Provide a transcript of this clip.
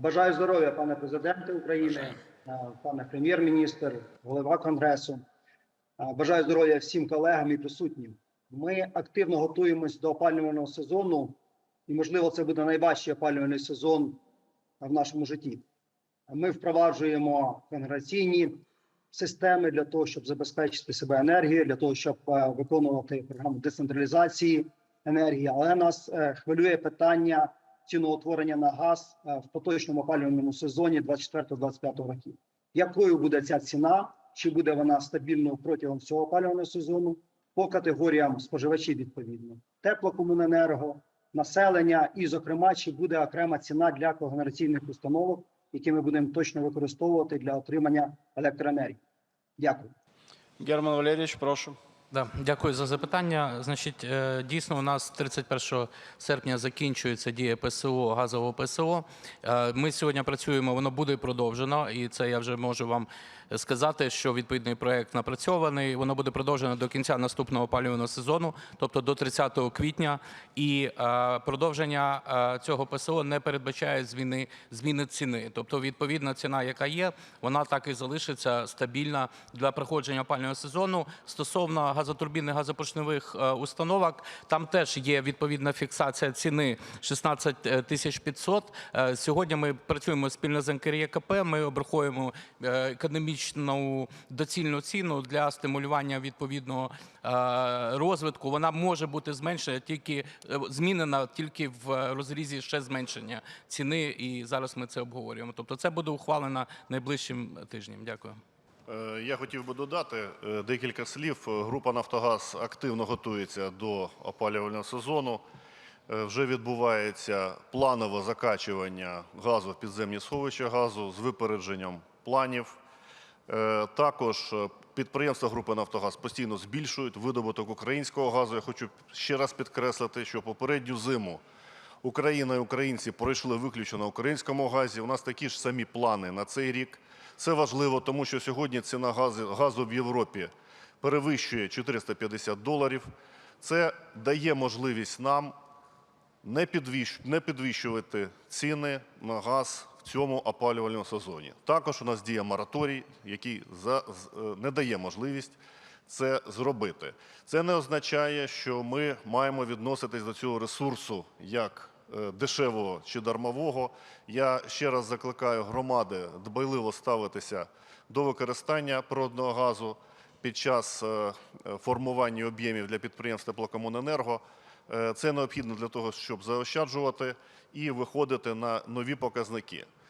Бажаю здоров'я, пане президенте України, пане прем'єр-міністр, голова конгресу. Бажаю здоров'я всім колегам і присутнім. Ми активно готуємось до опалювального сезону, і можливо, це буде найважчий опалювальний сезон в нашому житті. Ми впроваджуємо конгресійні системи для того, щоб забезпечити себе енергією, для того, щоб е, виконувати програму децентралізації енергії. Але нас е, хвилює питання ціноутворення на газ е, в поточному опалювальному сезоні 24-25 років. Якою буде ця ціна? Чи буде вона стабільною протягом всього опалювального сезону? По категоріям споживачів відповідно теплокомуненерго, населення, і, зокрема, чи буде окрема ціна для когенераційних установок, які ми будемо точно використовувати для отримання електроенергії. Дякую. Герман Валерійович, прошу. Да, дякую за запитання. Значить, е, дійсно, у нас 31 серпня закінчується дія ПСО, газового ПСО. Е, Ми сьогодні працюємо, воно буде продовжено, і це я вже можу вам сказати, що відповідний проект напрацьований. Воно буде продовжено до кінця наступного опалювального сезону, тобто до 30 квітня. І е, продовження цього ПСО не передбачає зміни зміни ціни. Тобто, відповідна ціна, яка є, вона так і залишиться стабільна для проходження опалювального сезону. Стосовно газотурбінних газопоршневих е, установок, там теж є відповідна фіксація ціни 16 тисяч 500. Е, Сьогодні ми працюємо спільно з НКРЄКП, Ми обраховуємо е, економічну доцільну ціну для стимулювання відповідного е, розвитку. Вона може бути зменшена тільки е, змінена тільки в розрізі ще зменшення ціни. І зараз ми це обговорюємо. Тобто, це буде ухвалено найближчим тижнем. Дякую. Е, Я хотів би додати е, декілька слів. Е, Група Нафтогаз активно готується до опалювального сезону. Вже відбувається планове закачування газу в підземні сховища газу з випередженням планів. Також підприємства групи Нафтогаз постійно збільшують видобуток українського газу. Я хочу ще раз підкреслити, що попередню зиму Україна і українці пройшли виключно на українському газі. У нас такі ж самі плани на цей рік. Це важливо, тому що сьогодні ціна газу, в Європі перевищує 450 доларів. Це дає можливість нам не, підвищувати ціни на газ в цьому опалювальному сезоні. Також у нас діє мораторій, який е, не дає можливість це зробити. Це не означає, що ми маємо відноситись до цього ресурсу як дешевого чи дармового. Я ще раз закликаю громади дбайливо ставитися до використання природного газу під час е, е, формування об'ємів для підприємств теплокомуненерго. Е, Це необхідно для того, щоб заощаджувати і виходити на нові показники.